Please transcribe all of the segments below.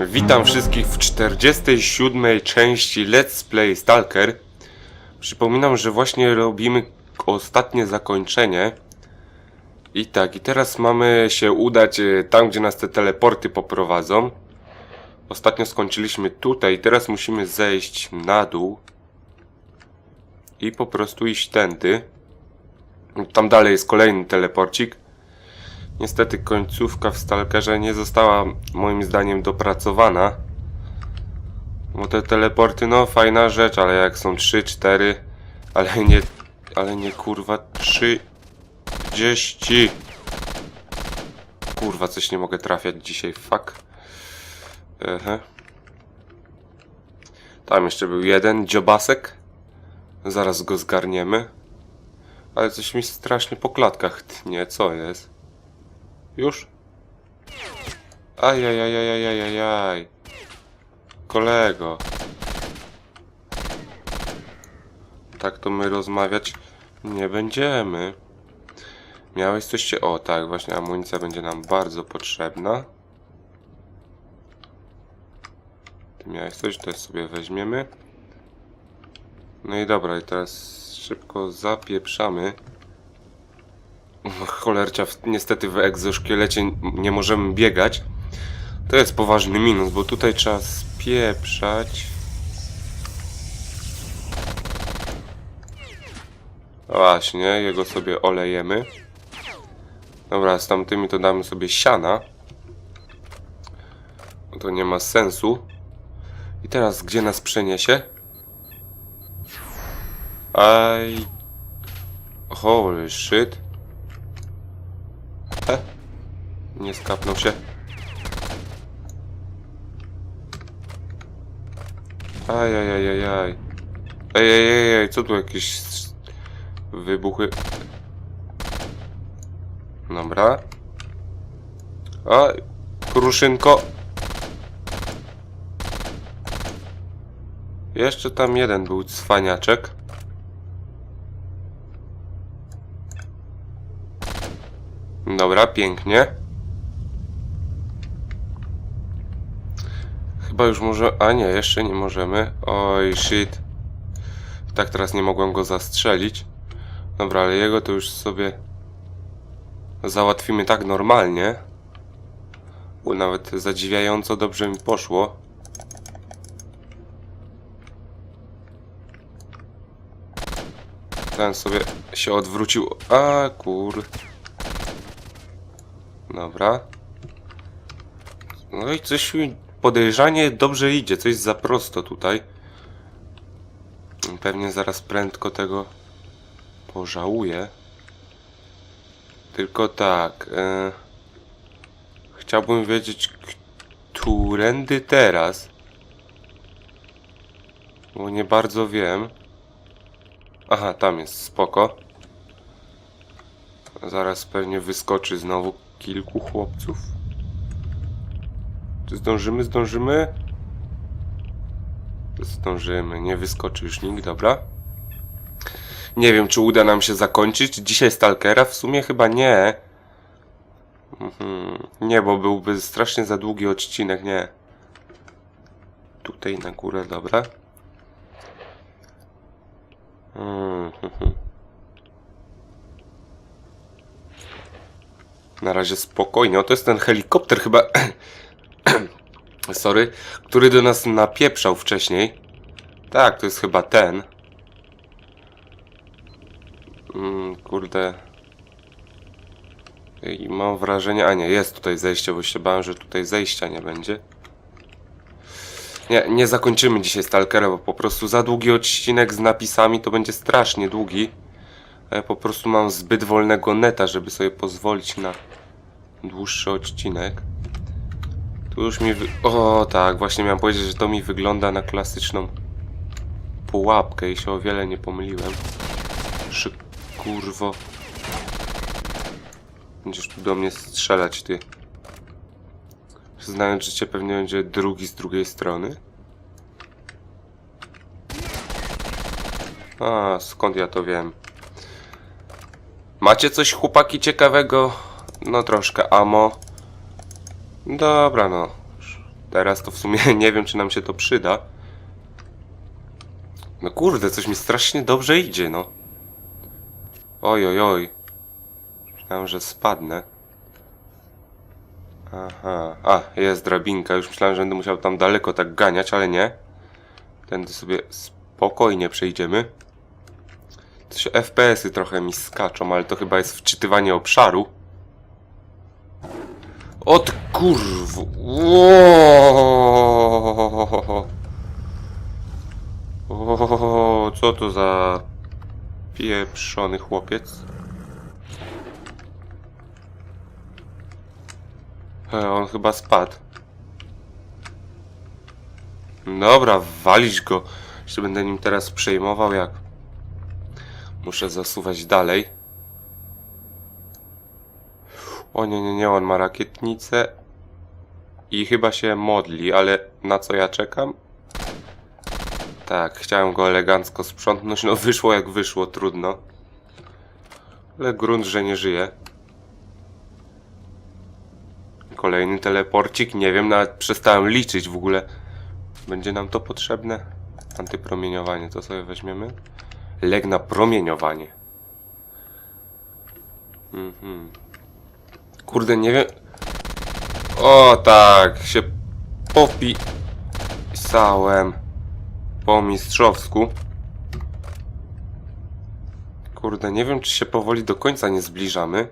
Witam wszystkich w 47 części Let's Play Stalker. Przypominam, że właśnie robimy ostatnie zakończenie. I tak, i teraz mamy się udać e, tam, gdzie nas te teleporty poprowadzą. Ostatnio skończyliśmy tutaj, teraz musimy zejść na dół. I po prostu iść tędy. Tam dalej jest kolejny teleporcik. Niestety końcówka w Stalkerze nie została moim zdaniem dopracowana. Bo te teleporty, no fajna rzecz, ale jak są 3, 4, ale nie, ale nie kurwa 30. Kurwa, coś nie mogę trafiać dzisiaj, fuck. Ehe. Tam jeszcze był jeden dziobasek. Zaraz go zgarniemy. Ale coś mi strasznie po klatkach tnie, co jest? Już? Ajajajajajajajaj. Kolego. Tak to my rozmawiać nie będziemy. Miałeś coś się... O tak, właśnie amunicja będzie nam bardzo potrzebna. Ty miałeś coś, to sobie weźmiemy. No i dobra, i teraz szybko zapieprzamy. Cholercia, niestety w egzoszkielecie nie możemy biegać. To jest poważny minus, bo tutaj trzeba spieprzać. Właśnie, jego sobie olejemy. Dobra, z tamtymi to damy sobie siana. To nie ma sensu. I teraz gdzie nas przeniesie? Aj. Holy shit. E? Nie skapnął się. Ajajajajaj. Ej, ej, ej, co tu jakieś wybuchy? Dobra. A, kruszynko. Jeszcze tam jeden był cwaniaczek. Dobra, pięknie. Chyba już może... A nie, jeszcze nie możemy. Oj, shit. Tak teraz nie mogłem go zastrzelić. Dobra, ale jego to już sobie załatwimy tak normalnie. Bo nawet zadziwiająco dobrze mi poszło. Ten sobie się odwrócił. A kur... Dobra. No i coś mi podejrzanie dobrze idzie, coś za prosto tutaj. Pewnie zaraz prędko tego pożałuję. Tylko tak. E, chciałbym wiedzieć, którędy teraz. Bo nie bardzo wiem. Aha, tam jest, spoko. Zaraz pewnie wyskoczy znowu kilku chłopców. Czy zdążymy? Zdążymy? Zdążymy. Nie wyskoczy już nikt, dobra. Nie wiem, czy uda nam się zakończyć dzisiaj Stalkera. W sumie chyba nie. Mhm. Nie, bo byłby strasznie za długi odcinek, nie. Tutaj na górę, dobra. Mhm. Na razie spokojnie. O, to jest ten helikopter chyba. Sorry. Który do nas napieprzał wcześniej. Tak, to jest chyba ten. Mm, kurde. I mam wrażenie. A nie, jest tutaj zejście, bo się bałem, że tutaj zejścia nie będzie. Nie, nie zakończymy dzisiaj Stalkera, bo po prostu za długi odcinek z napisami to będzie strasznie długi. Ja po prostu mam zbyt wolnego neta, żeby sobie pozwolić na dłuższy odcinek. Tu już mi wy... O tak, właśnie miałem powiedzieć, że to mi wygląda na klasyczną pułapkę i się o wiele nie pomyliłem. Szy... kurwo. Będziesz tu do mnie strzelać, ty. Znając życie pewnie będzie drugi z drugiej strony. A, skąd ja to wiem? Macie coś chłopaki ciekawego? No troszkę amo. Dobra no. Teraz to w sumie nie wiem, czy nam się to przyda. No kurde, coś mi strasznie dobrze idzie, no. Oj, oj, oj. Myślałem, że spadnę. Aha, a, jest drabinka. Już myślałem, że będę musiał tam daleko tak ganiać, ale nie. Tędy sobie spokojnie przejdziemy. Coś FPS-y trochę mi skaczą, ale to chyba jest wczytywanie obszaru. Od kurw... Co to za pieprzony chłopiec? E, on chyba spadł. Dobra, walić go. Jeszcze będę nim teraz przejmował jak. Muszę zasuwać dalej. O nie, nie, nie, on ma rakietnicę. I chyba się modli, ale na co ja czekam? Tak, chciałem go elegancko sprzątnąć, no wyszło jak wyszło, trudno. Ale grunt, że nie żyje. Kolejny teleporcik, nie wiem, nawet przestałem liczyć w ogóle. Będzie nam to potrzebne? Antypromieniowanie, to sobie weźmiemy. Leg na promieniowanie. Mhm. Kurde, nie wiem. O tak, się popisałem po mistrzowsku. Kurde, nie wiem, czy się powoli do końca nie zbliżamy.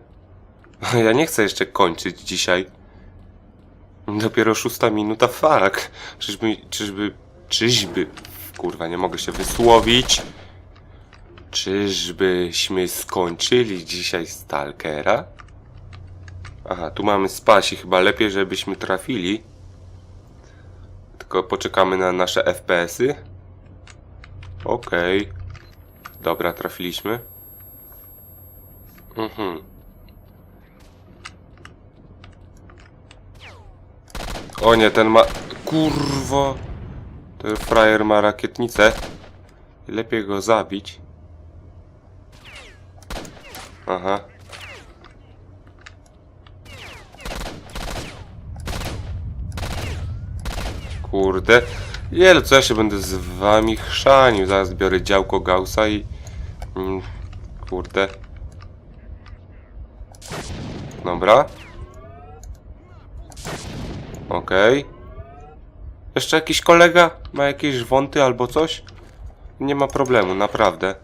Ja nie chcę jeszcze kończyć dzisiaj. Dopiero szósta minuta, fuck. Czyżby, czyżby, czyżby, kurwa, nie mogę się wysłowić. Czyżbyśmy skończyli dzisiaj Stalkera? Aha, tu mamy spasi, chyba lepiej, żebyśmy trafili. Tylko poczekamy na nasze FPS-y. Okej. Dobra, trafiliśmy. Mhm. O nie, ten ma... Kurwo! Ten frajer ma rakietnicę. Lepiej go zabić. Aha. Kurde. Jelo, co ja się będę z wami chrzanił? Zaraz biorę działko Gaussa i... Mm, kurde. Dobra. Okej. Jeszcze jakiś kolega ma jakieś wąty albo coś? Nie ma problemu, naprawdę.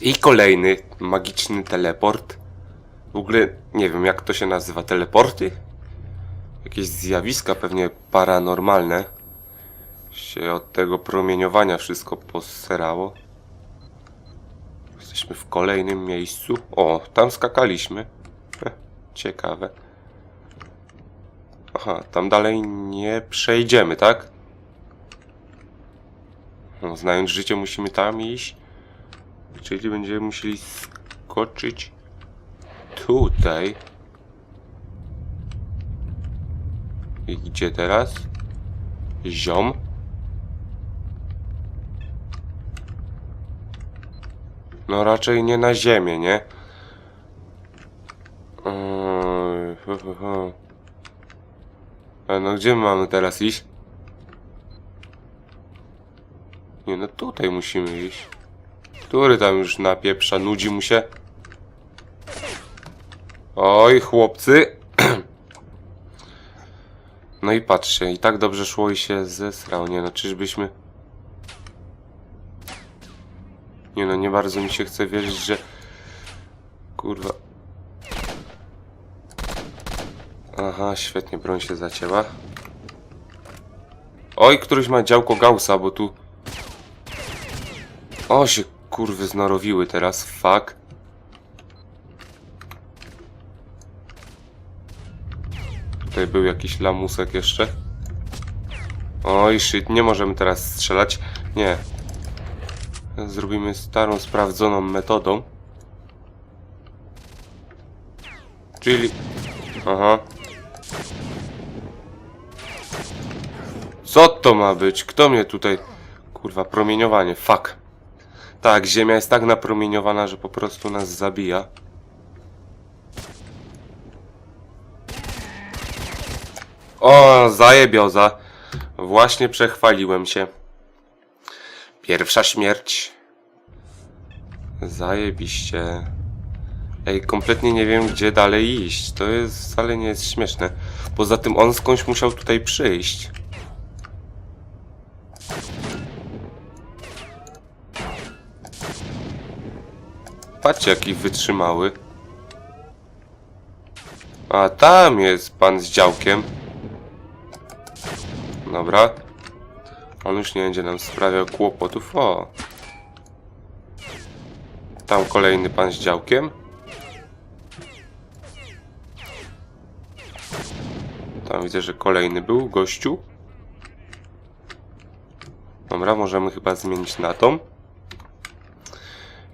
I kolejny magiczny teleport. W ogóle nie wiem jak to się nazywa. Teleporty? Jakieś zjawiska pewnie paranormalne. Się od tego promieniowania wszystko poserało. Jesteśmy w kolejnym miejscu. O, tam skakaliśmy. Heh, ciekawe. Aha, tam dalej nie przejdziemy, tak? No, znając życie musimy tam iść. Czyli będziemy musieli skoczyć tutaj. I gdzie teraz? Ziom. No raczej nie na ziemię, nie? A no gdzie my mamy teraz iść? Nie no tutaj musimy iść. Który tam już napieprza, nudzi mu się? Oj, chłopcy. No i patrzcie, i tak dobrze szło i się zesrał. Nie no, czyżbyśmy... Nie no, nie bardzo mi się chce wierzyć, że... Kurwa. Aha, świetnie, broń się zacięła. Oj, któryś ma działko Gaussa, bo tu... O, się kurwy znorowiły teraz, fuck. Tutaj był jakiś lamusek jeszcze. Oj, shit, nie możemy teraz strzelać. Nie. Zrobimy starą, sprawdzoną metodą. Czyli... Aha. Co to ma być? Kto mnie tutaj... Kurwa, promieniowanie, fuck. Tak, ziemia jest tak napromieniowana, że po prostu nas zabija. O, zajebioza. Właśnie przechwaliłem się. Pierwsza śmierć. Zajebiście. Ej, kompletnie nie wiem, gdzie dalej iść. To jest wcale nie jest śmieszne. Poza tym on skądś musiał tutaj przyjść. Patrzcie, jaki wytrzymały. A tam jest pan z działkiem. Dobra. On już nie będzie nam sprawiał kłopotów. O. Tam kolejny pan z działkiem. Tam widzę, że kolejny był gościu. Dobra, możemy chyba zmienić na tą.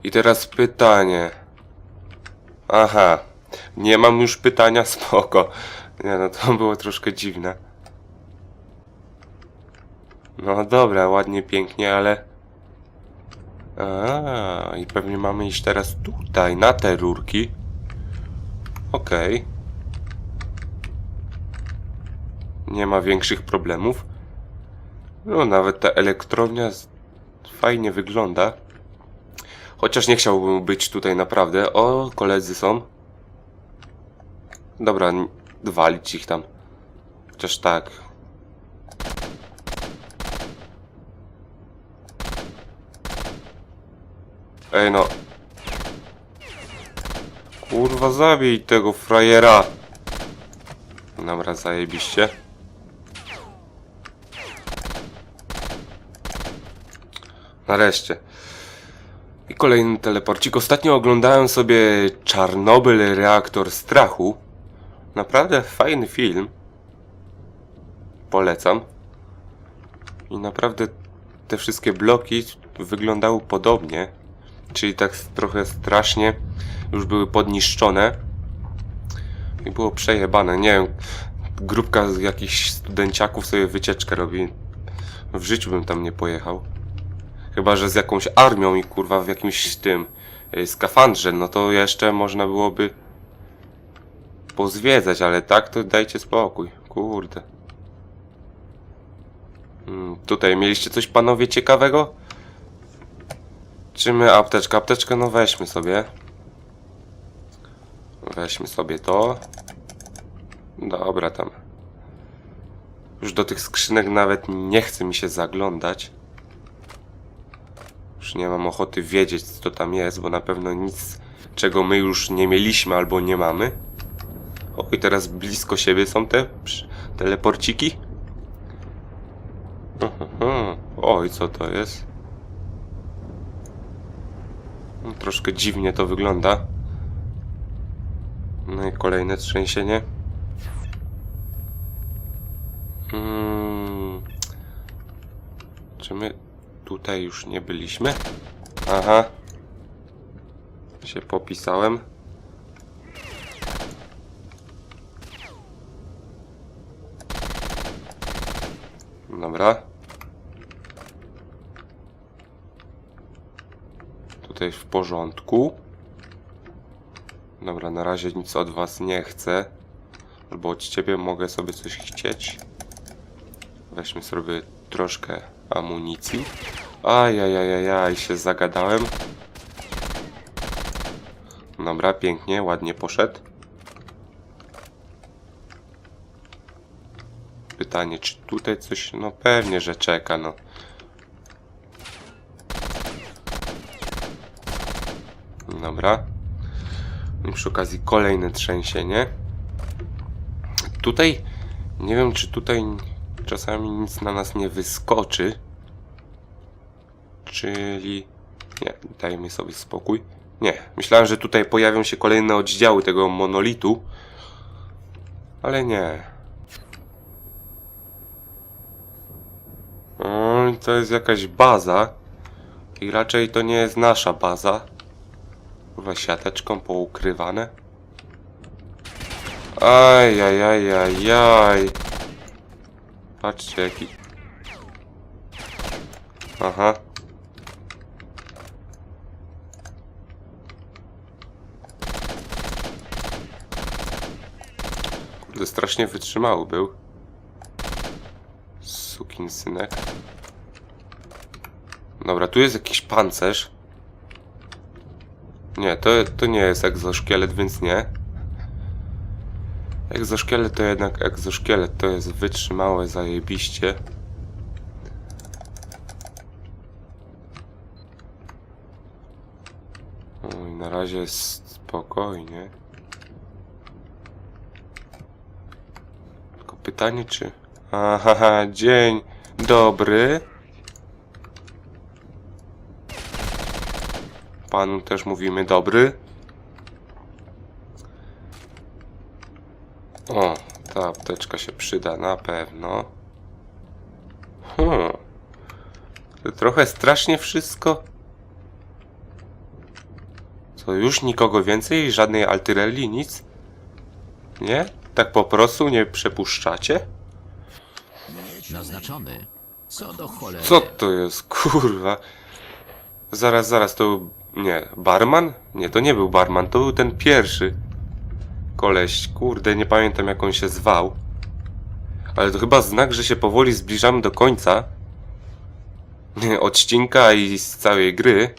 I teraz pytanie. Aha. Nie mam już pytania, spoko. Nie no, to było troszkę dziwne. No dobra, ładnie, pięknie, ale... A, i pewnie mamy iść teraz tutaj, na te rurki. Okej. Nie ma większych problemów. No, nawet ta elektrownia fajnie wygląda. Chociaż nie chciałbym być tutaj naprawdę. O, koledzy są. Dobra, walić ich tam. Chociaż tak. Ej no. Kurwa, zabij tego frajera. Dobra, zajebiście. Nareszcie. I kolejny teleporcik. Ostatnio oglądałem sobie Czarnobyl Reaktor Strachu. Naprawdę fajny film. Polecam. I naprawdę te wszystkie bloki wyglądały podobnie. Czyli tak trochę strasznie już były podniszczone. I było przejebane. Nie wiem, grupka z jakichś studenciaków sobie wycieczkę robi. W życiu bym tam nie pojechał. Chyba, że z jakąś armią i kurwa w jakimś tym y, skafandrze, no to jeszcze można byłoby pozwiedzać, ale tak to dajcie spokój. Kurde. Hmm, tutaj mieliście coś panowie ciekawego? Czy my apteczkę? Apteczkę no weźmy sobie. Weźmy sobie to. Dobra tam. Już do tych skrzynek nawet nie chce mi się zaglądać. Już nie mam ochoty wiedzieć, co tam jest, bo na pewno nic, czego my już nie mieliśmy albo nie mamy. O, i teraz blisko siebie są te teleporciki. Mhm. Oj, co to jest? No, Troszkę dziwnie to wygląda. No i kolejne trzęsienie. Hmm. Czy my tutaj już nie byliśmy? Aha. Się popisałem. Dobra. Tutaj w porządku. Dobra, na razie nic od was nie chcę. Albo od ciebie mogę sobie coś chcieć. Weźmy sobie troszkę amunicji. Ajajajajaj, się zagadałem. Dobra, pięknie, ładnie poszedł. Pytanie, czy tutaj coś... No pewnie, że czeka, no. Dobra. I przy okazji kolejne trzęsienie. Tutaj... Nie wiem, czy tutaj czasami nic na nas nie wyskoczy. Czyli... Nie, dajmy sobie spokój. Nie, myślałem, że tutaj pojawią się kolejne oddziały tego monolitu. Ale nie. O, to jest jakaś baza. I raczej to nie jest nasza baza. Chyba siateczką poukrywane. Aj, aj, aj, aj, aj. Patrzcie jaki... Aha. Kurde, strasznie wytrzymały był. sukinsynek. Dobra, tu jest jakiś pancerz. Nie, to, to nie jest egzoszkielet, więc nie. Egzoszkielet to jednak egzoszkielet, to jest wytrzymałe zajebiście. Oj, na razie jest spokojnie. Tylko pytanie, czy... Aha, dzień dobry. Panu też mówimy dobry. O, ta apteczka się przyda na pewno. Hmm. To trochę strasznie wszystko. Co, już nikogo więcej? Żadnej altyrelli? Nic? Nie? Tak po prostu nie przepuszczacie? Naznaczony. Co do cholery. Co to jest? Kurwa. Zaraz, zaraz, to... Nie, barman? Nie, to nie był barman, to był ten pierwszy. Koleś, kurde, nie pamiętam jak on się zwał. Ale to chyba znak, że się powoli zbliżamy do końca. Odcinka i z całej gry.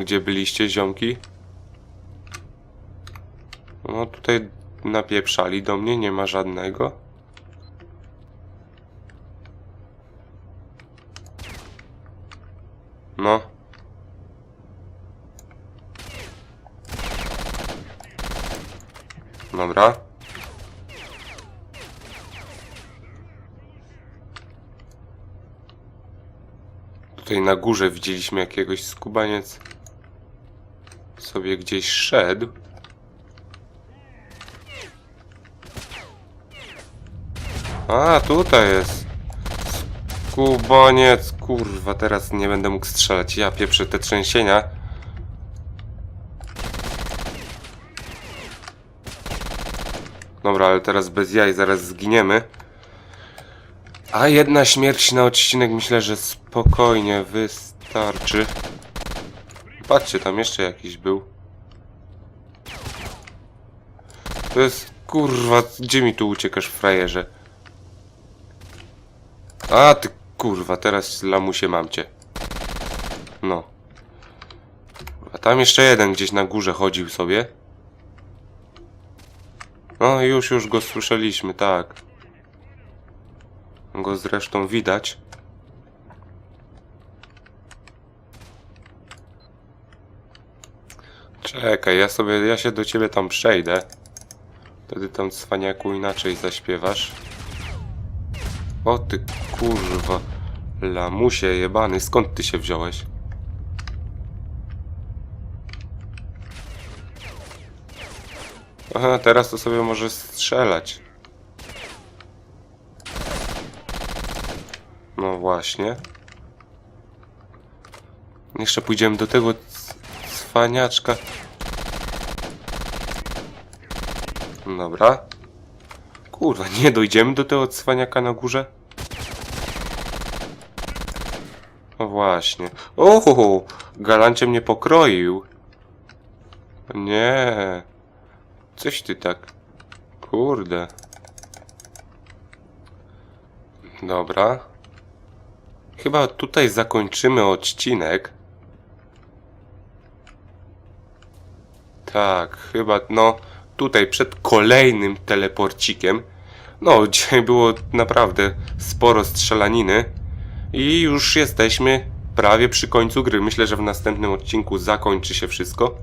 Gdzie byliście, ziomki? No tutaj napieprzali do mnie, nie ma żadnego. No. Dobra. Tutaj na górze widzieliśmy jakiegoś skubaniec. Sobie gdzieś szedł. A, tutaj jest. Skubaniec, kurwa, teraz nie będę mógł strzelać. Ja pieprzę te trzęsienia. Dobra, ale teraz bez jaj, zaraz zginiemy. A jedna śmierć na odcinek myślę, że spokojnie wystarczy. Patrzcie, tam jeszcze jakiś był. To jest, kurwa, gdzie mi tu uciekasz, frajerze? A ty kurwa, teraz lamusie mam cię. No. A tam jeszcze jeden gdzieś na górze chodził sobie. No już, już go słyszeliśmy, tak. Go zresztą widać. Czekaj, ja sobie, ja się do ciebie tam przejdę. Wtedy tam cwaniaku inaczej zaśpiewasz. O ty kurwa. Lamusie jebany, skąd ty się wziąłeś? Aha, teraz to sobie może strzelać. No właśnie. Jeszcze pójdziemy do tego cwaniaczka. Dobra. Kurwa, nie dojdziemy do tego cwaniaka na górze? No właśnie. Oho, galancie mnie pokroił. Nie. Coś ty tak. Kurde. Dobra. Chyba tutaj zakończymy odcinek. Tak, chyba no tutaj przed kolejnym teleporcikiem. No, dzisiaj było naprawdę sporo strzelaniny i już jesteśmy prawie przy końcu gry. Myślę, że w następnym odcinku zakończy się wszystko.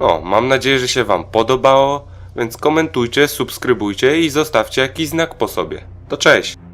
No, mam nadzieję, że się Wam podobało, więc komentujcie, subskrybujcie i zostawcie jakiś znak po sobie. To cześć!